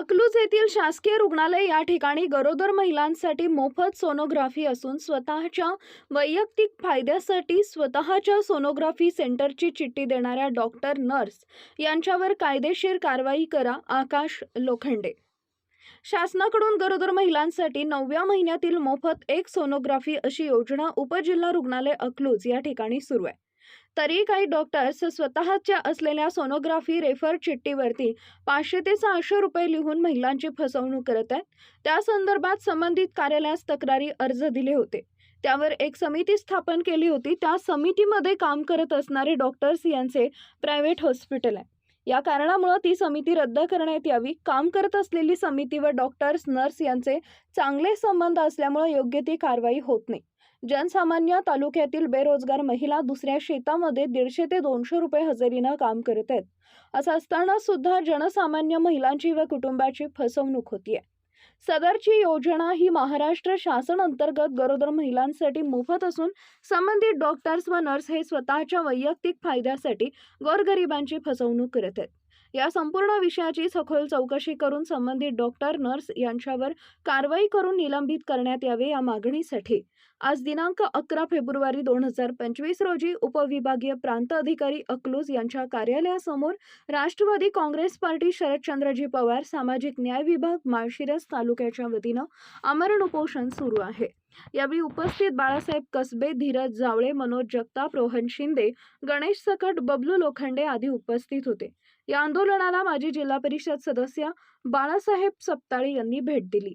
अकलूज येथील शासकीय रुग्णालय या ठिकाणी गरोदर महिलांसाठी मोफत सोनोग्राफी असून स्वतःच्या वैयक्तिक फायद्यासाठी स्वतःच्या सोनोग्राफी सेंटरची चिठ्ठी देणाऱ्या डॉक्टर नर्स यांच्यावर कायदेशीर कारवाई करा आकाश लोखंडे. शासनाकडून गरोदर महिलांसाठी नवव्या महिन्यातील मोफत एक सोनोग्राफी अशी योजना उपजिल्हा रुग्णालय अकलूज या ठिकाणी सुरू आहे. तरी काही डॉक्टर्स स्वतःच्या असलेल्या सोनोग्राफी रेफर चिठ्ठीवरती पाचशे ते सहाशे रुपये लिहून महिलांची फसवणूक करत आहेत. त्या संदर्भात संबंधित कार्यालयास तक्रारी अर्ज दिले होते. त्यावर एक समिती स्थापन केली होती. त्या समितीमध्ये काम करत असणारे डॉक्टर्स यांचे प्रायव्हेट हॉस्पिटल आहे. या कारणामुळे ती समिती रद्द करण्यात यावी. काम करत असलेली समिती व डॉक्टर्स नर्स यांचे चांगले संबंध असल्यामुळे योग्य ती कारवाई होत नाही. जनसामान्य तालुक्यातील बेरोजगार महिला दुसऱ्या शेतामध्ये दीडशे ते दोनशे रुपये हजेरीनं काम करत आहेत. असं असताना सुद्धा जनसामान्य महिलांची व कुटुंबाची फसवणूक होतीये. सदरची योजना ही महाराष्ट्र शासन अंतर्गत गरोदर महिलांसाठी मोफत असून संबंधित डॉक्टर्स व नर्स हे स्वतःच्या वैयक्तिक फायद्यासाठी गोरगरिबांची फसवणूक करत आहेत. या संपूर्ण विषयाची सखोल चौकशी करून संबंधित डॉक्टर नर्स यांच्यावर कारवाई करून निलंबित करण्यात यावे या मागणीसाठी. आज दिनांक अकरा फेब्रुवारी दोन हजार पंचवीस रोजी उपविभागीय प्रांत अधिकारी अकलूज यांच्या कार्यालयासमोर राष्ट्रवादी काँग्रेस पार्टी शरदचंद्रजी पवार सामाजिक न्याय विभाग माळशिरस तालुक्याच्या वतीनं आमरण उपोषण सुरू आहे. यावेळी उपस्थित बाळासाहेब कसबे धीरज जावळे मनोज जगताप रोहन शिंदे गणेश सकट बबलू लोखंडे आदी उपस्थित होते. या आंदोलनाला माजी जिल्हा परिषद सदस्य बाळासाहेब सप्ताळे यांनी भेट दिली.